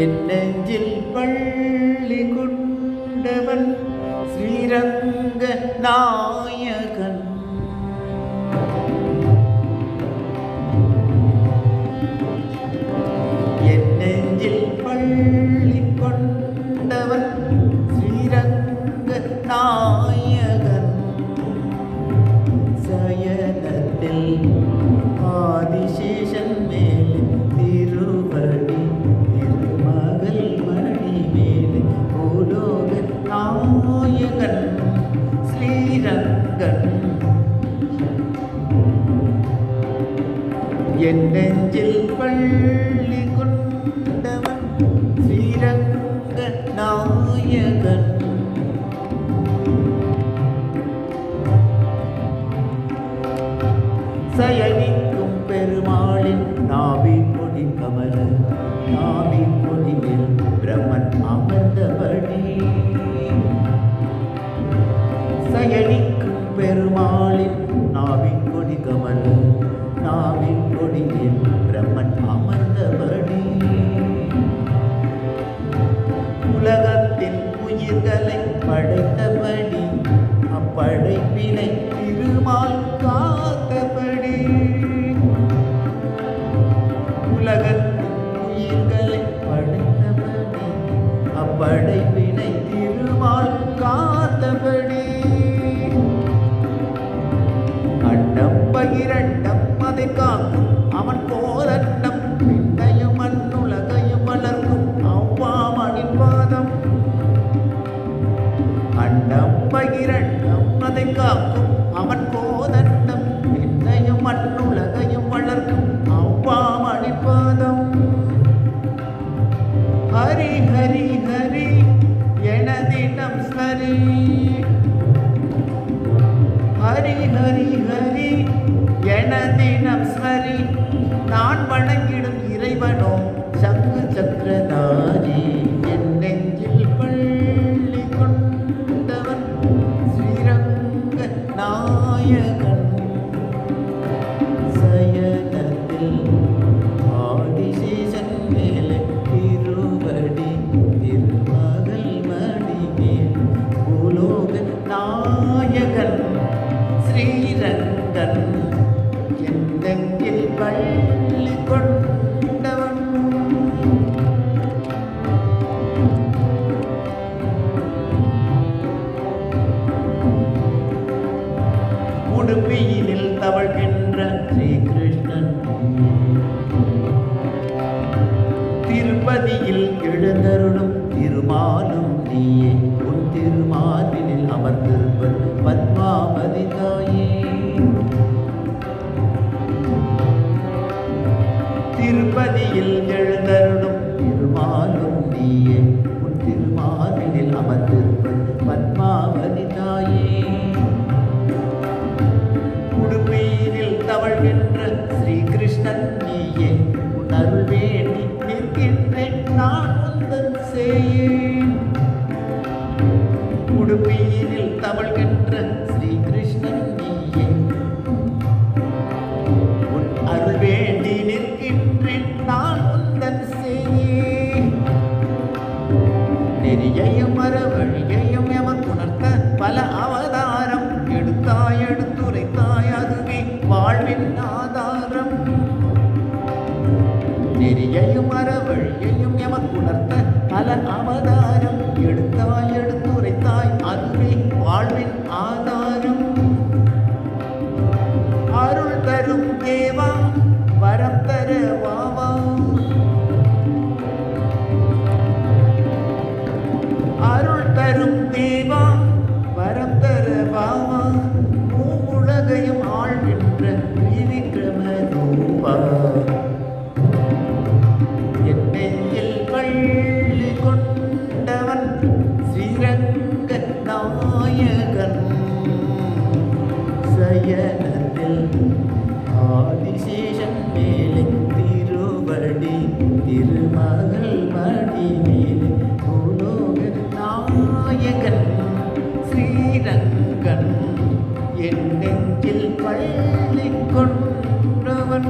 என் நெஞ்சில் பள்ளி கொண்டவன் ஸ்ரீரங்க நாயகன். என் நெஞ்சில் பள்ளி கொண்டவன் ஸ்ரீரங்க நாயகன். என் நெஞ்சில் பள்ளி கொண்டவன் ஸ்ரீரங்க நாயகன். சயனிக்கும் பெருமாளின் நாவி பொடி கமல நாவி உயிர்களை படைத்தபடி அப்படைப்பினை திருமால் காத்தபடி. உலகத்தின் உயிர்களை படைத்தபடி அப்படைப்பினை திருமால் காத்தபடி. அண்டம் பகிரண்டம் அதை காக்கும் அதை உடுப்பியினில் ஸ்ரீ கிருஷ்ணன் திருப்பதியில் எழுந்தருளும் திருமாலும் நீயே உன் திருமாலினில் அமர்ந்திருப்பது பத்மாவதி தாயே. திருப்பதியில் எழு எடுத்தாய் எடுத்துரைத்தாய் அதுவே வாழ்வின் ஆதாரம் நெறியையும் மரவழியையும் எமக்குணர்த்த பல அவதாரம். எடுத்தாய் எடுத்துரைத்தாய் அதுவே வாழ்வின் ஆதாரம். அருள் தரும் தேவா கண். என் நெஞ்சில் பள்ளி கொண்டவன்.